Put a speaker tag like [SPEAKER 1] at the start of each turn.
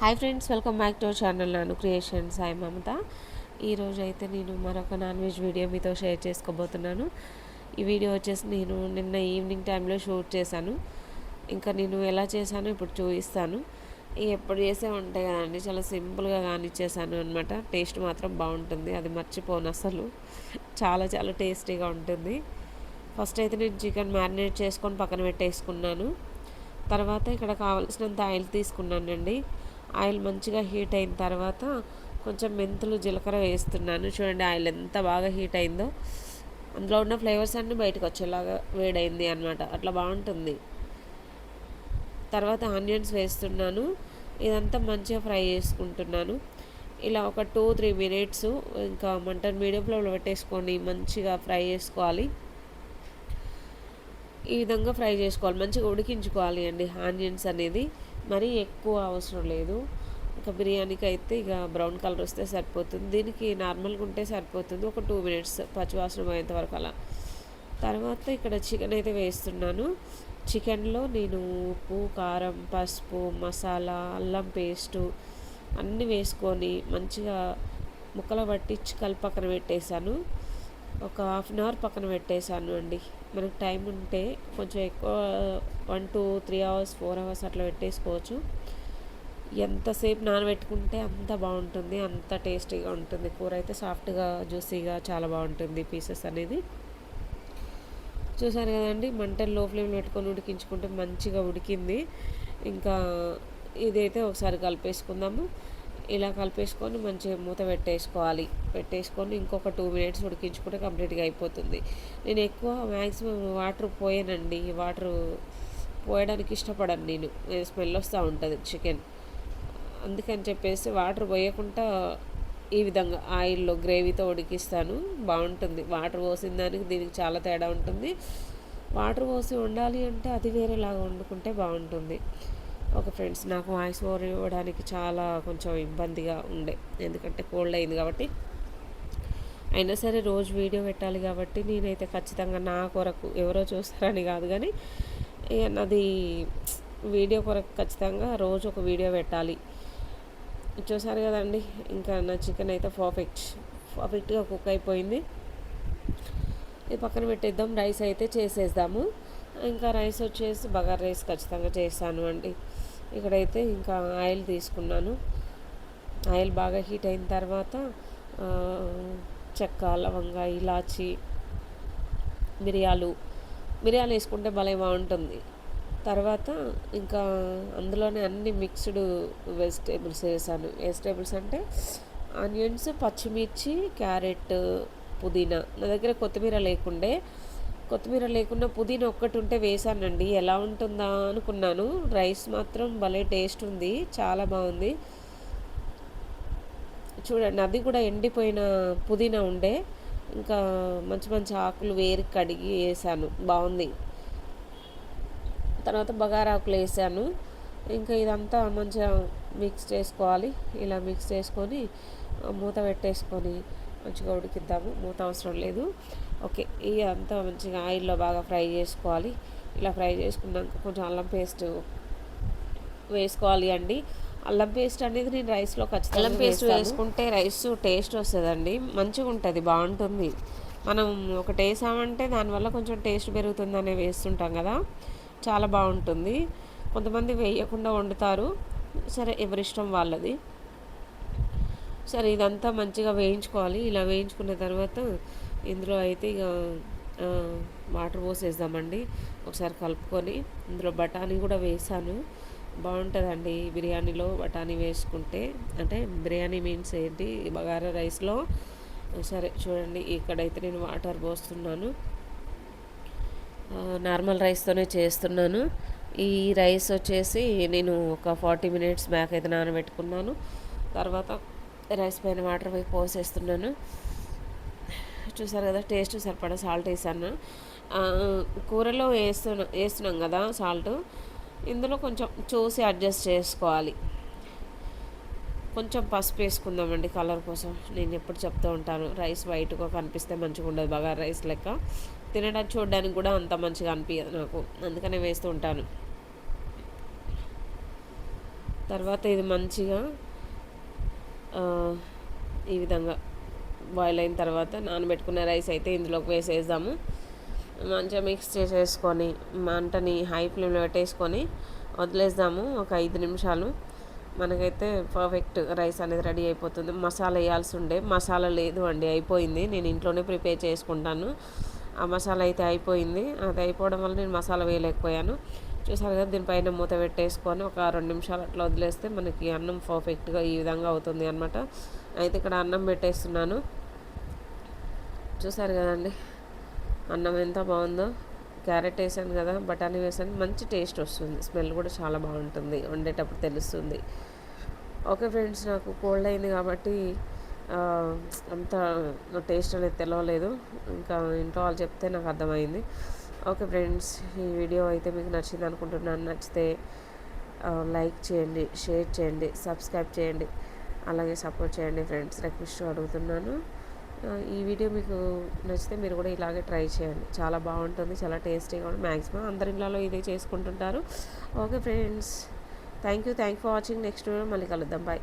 [SPEAKER 1] Hi friends welcome back to our channel Nanu creations hi Mamata ఈరోజు అయితే నేను మరొక నాన్ వెజ్ వీడియో మీతో షేర్ చేసుకోబోతున్నాను. ఈ వీడియో వచ్చేసి నేను నిన్న ఈవినింగ్ టైంలో షూట్ చేశాను. ఇంకా నేను ఎలా చేశానో ఇప్పుడు చూపిస్తాను. ఎప్పుడు చేసే ఉంటాయి కదండి చాలా సింపుల్గా కానిచ్చేసాను అనమాట టేస్ట్ మాత్రం బాగుంటుంది అది మర్చిపోను అసలు. చాలా చాలా టేస్టీగా ఉంటుంది. ఫస్ట్ అయితే నేను చికెన్ మ్యారినేట్ చేసుకొని పక్కన పెట్టేసుకున్నాను. తర్వాత ఇక్కడ కావాల్సినంత ఆయిల్ తీసుకున్నానండి. ఆయిల్ మంచిగా హీట్ అయిన తర్వాత కొంచెం మెంతులు జీలకర్ర వేస్తున్నాను. చూడండి ఆయిల్ ఎంత బాగా హీట్ అయిందో. అందులో ఉన్న ఫ్లేవర్స్ అన్నీ బయటకు వచ్చేలాగా వేడైంది అనమాట అట్లా బాగుంటుంది. తర్వాత ఆనియన్స్ వేస్తున్నాను. ఇదంతా మంచిగా ఫ్రై చేసుకుంటున్నాను. ఇలా ఒక టూ త్రీ మినిట్స్ ఇంకా మంటన్ మీడియం ఫ్లేమ్లో పెట్టేసుకొని మంచిగా ఫ్రై చేసుకోవాలి. ఈ విధంగా ఫ్రై చేసుకోవాలి. మంచిగా ఉడికించుకోవాలి అండి ఆనియన్స్ అనేది. మరీ ఎక్కువ అవసరం లేదు. ఇంకా బిర్యానీకి అయితే ఇక బ్రౌన్ కలర్ వస్తే సరిపోతుంది. దీనికి నార్మల్గా ఉంటే సరిపోతుంది. ఒక టూ మినిట్స్ పచ్చివాసన పోయేంత వరకు అలా. తర్వాత ఇక్కడ చికెన్ అయితే వేస్తున్నాను. చికెన్లో నేను ఉప్పు కారం పసుపు మసాలా అల్లం పేస్టు అన్నీ వేసుకొని మంచిగా ముక్కలు పట్టించి కలిపి పక్కన పెట్టేశాను. ఒక హాఫ్ అన్ అవర్ పక్కన పెట్టేశాను అండి. మనకు టైం ఉంటే కొంచెం ఎక్కువ one two three hours four hours అట్లా పెట్టేసుకోవచ్చు. ఎంతసేపు నానబెట్టుకుంటే అంత బాగుంటుంది అంత టేస్టీగా ఉంటుంది. కూర అయితే సాఫ్ట్గా జ్యూసీగా చాలా బాగుంటుంది పీసెస్ అనేది. చూసారు కదండి మంటలు లో ఫ్లేమ్లో పెట్టుకొని ఉడికించుకుంటే మంచిగా ఉడికింది. ఇంకా ఇదైతే ఒకసారి కలిపేసుకుందాము. ఇలా కలిపేసుకొని మంచిగా మూత పెట్టేసుకోవాలి. పెట్టేసుకొని ఇంకొక టూ మినిట్స్ ఉడికించుకుంటే కంప్లీట్గా అయిపోతుంది. నేను ఎక్కువ మ్యాక్సిమం వాటర్ పోయానండి. వాటర్ పోయడానికి ఇష్టపడను నేను స్మెల్ వస్తూ ఉంటుంది చికెన్. అందుకని చెప్పేసి వాటర్ పోయకుండా ఈ విధంగా ఆయిల్లో గ్రేవీతో ఉడికిస్తాను. బాగుంటుంది. వాటర్ పోసిన దానికి దీనికి చాలా తేడా ఉంటుంది. వాటర్ పోసి వండాలి అంటే అది వేరేలాగా వండుకుంటే బాగుంటుంది. ఒక ఫ్రెండ్స్ నాకు వాయిస్ ఓవర్ ఇవ్వడానికి చాలా కొంచెం ఇబ్బందిగా ఉండే. ఎందుకంటే కోల్డ్ అయింది కాబట్టి. అయినా సరే రోజు వీడియో పెట్టాలి కాబట్టి నేనైతే ఖచ్చితంగా నా కొరకు ఎవరో చూస్తారని కాదు కానీ నాది వీడియో కొరకు ఖచ్చితంగా రోజు ఒక వీడియో పెట్టాలి. చూసారు కదండి ఇంకా నా చికెన్ అయితే పర్ఫెక్ట్ పర్ఫెక్ట్గా కుక్ అయిపోయింది. ఇది పక్కన పెట్టేద్దాం రైస్ అయితే చేసేద్దాము. ఇంకా రైస్ వచ్చేసి బగార్ రైస్ ఖచ్చితంగా చేస్తాను అండి. ఇక్కడైతే ఇంకా ఆయిల్ తీసుకున్నాను. ఆయిల్ బాగా హీట్ అయిన తర్వాత చెక్క లవంగ ఇలాచి మిరియాలు మిరియాలు వేసుకుంటే భలే బాగుంటుంది. తర్వాత ఇంకా అందులోనే అన్ని మిక్స్డ్ వెజిటేబుల్స్ వేసాను. వెజిటేబుల్స్ అంటే ఆనియన్స్ పచ్చిమిర్చి క్యారెట్ పుదీనా. నా దగ్గర కొత్తిమీర లేకుండే కొత్తిమీర లేకుండా పుదీనా ఒక్కటి ఉంటే వేసానండి. ఎలా ఉంటుందా అనుకున్నాను. రైస్ మాత్రం భలే టేస్ట్ ఉంది. చాలా బాగుంది. చూడండి అది కూడా ఎండిపోయిన పుదీనా ఉండే. ఇంకా మంచి మంచి ఆకులు వేరు కడిగి వేసాను. బాగుంది. తర్వాత బగారాకులు వేసాను. ఇంకా ఇదంతా మంచిగా మిక్స్ చేసుకోవాలి. ఇలా మిక్స్ చేసుకొని మూత పెట్టేసుకొని మంచిగా ఉడికిద్దాము. మూత అవసరం లేదు. ఓకే ఇవి అంతా మంచిగా ఆయిల్లో బాగా ఫ్రై చేసుకోవాలి. ఇలా ఫ్రై చేసుకున్నాక కొంచెం అల్లం పేస్ట్ వేసుకోవాలి అండి. అల్లం పేస్ట్ అనేది నేను రైస్లో ఖచ్చితంగా అల్లం పేస్ట్ వేసుకుంటే రైస్ టేస్ట్ వస్తుందండి. మంచిగా ఉంటుంది బాగుంటుంది. మనం ఒకటి వేసామంటే దానివల్ల కొంచెం టేస్ట్ పెరుగుతుందనే వేస్తుంటాం కదా. చాలా బాగుంటుంది. కొంతమంది వేయకుండా వండుతారు. సరే ఎవరిష్టం వాళ్ళది. సరే ఇదంతా మంచిగా వేయించుకోవాలి. ఇలా వేయించుకున్న తర్వాత ఇందులో అయితే ఇక వాటర్ పోసేద్దామండి. ఒకసారి కలుపుకొని ఇందులో బఠానీ కూడా వేసాను. బాగుంటుందండి బిర్యానీలో బఠానీ వేసుకుంటే. అంటే బిర్యానీ మీన్స్ ఏంటి? బగారా రైస్లో. సరే చూడండి ఇక్కడైతే నేను వాటర్ పోస్తున్నాను. నార్మల్ రైస్తోనే చేస్తున్నాను. ఈ రైస్ వచ్చేసి నేను ఒక ఫార్టీ మినిట్స్ బ్యాక్ అయితే నానబెట్టుకున్నాను. తర్వాత రైస్ పైన వాటర్ పోయి పోసేస్తున్నాను. చూసారు కదా టేస్ట్ సరిపడా సాల్ట్ వేసాను. కూరలో వేస్తున్నా వేస్తున్నాం కదా సాల్ట్. ఇందులో కొంచెం చూసి అడ్జస్ట్ చేసుకోవాలి. కొంచెం పసుపు వేసుకుందామండి కలర్ కోసం. నేను ఎప్పుడు చెప్తూ ఉంటాను రైస్ వైట్గా కనిపిస్తే మంచిగా ఉండదు బాగా రైస్ లెక్క. తినడానికి చూడడానికి కూడా అంత మంచిగా అనిపించదు నాకు. అందుకనే వేస్తూ ఉంటాను. తర్వాత ఇది మంచిగా ఈ విధంగా బాయిల్ అయిన తర్వాత నానబెట్టుకున్న రైస్ అయితే ఇందులోకి వేసేద్దాము. మంచిగా మిక్స్ చేసేసుకొని మంటని హై ఫ్లేమ్లో పెట్టేసుకొని వదిలేద్దాము ఒక ఐదు నిమిషాలు. మనకైతే పర్ఫెక్ట్ రైస్ అనేది రెడీ అయిపోతుంది. మసాలా వేయాల్సి ఉండే మసాలా లేదు అండి అయిపోయింది. నేను ఇంట్లోనే ప్రిపేర్ చేసుకుంటాను. ఆ మసాలా అయితే అయిపోయింది. అది అయిపోవడం వల్ల నేను మసాలా వేయలేకపోయాను. చూసారు కదా దీనిపైన మూత పెట్టేసుకొని ఒక రెండు నిమిషాలు అట్లా వదిలేస్తే మనకి అన్నం పర్ఫెక్ట్గా ఈ విధంగా అవుతుంది అనమాట అయితే ఇక్కడ అన్నం పెట్టేస్తున్నాను. చూసారు కదండి అన్నం ఎంత బాగుందో. క్యారెట్ వేసాను కదా బఠానీ వేసాను. మంచి టేస్ట్ వస్తుంది. స్మెల్ కూడా చాలా బాగుంటుంది. వండేటప్పుడు తెలుస్తుంది. ఓకే ఫ్రెండ్స్ నాకు కోల్డ్ అయింది కాబట్టి అంత టేస్ట్ అనేది తెలవలేదు. ఇంకా ఇంట్లో వాళ్ళు చెప్తే నాకు అర్థమైంది. ఓకే ఫ్రెండ్స్ ఈ వీడియో అయితే మీకు నచ్చింది అనుకుంటున్నాను. నచ్చితే లైక్ చేయండి షేర్ చేయండి సబ్స్క్రైబ్ చేయండి అలాగే సపోర్ట్ చేయండి ఫ్రెండ్స్. రిక్వెస్ట్ అడుగుతున్నాను. ఈ వీడియో మీకు నచ్చితే మీరు కూడా ఇలాగే ట్రై చేయండి. చాలా బాగుంటుంది చాలా టేస్టీగా ఉంటుంది. మ్యాక్సిమం అందరి ఇళ్ళలో ఇదే చేసుకుంటుంటారు. Okay friends thank you thank for watching. Next video మళ్ళీ కలుద్దాం. బాయ్.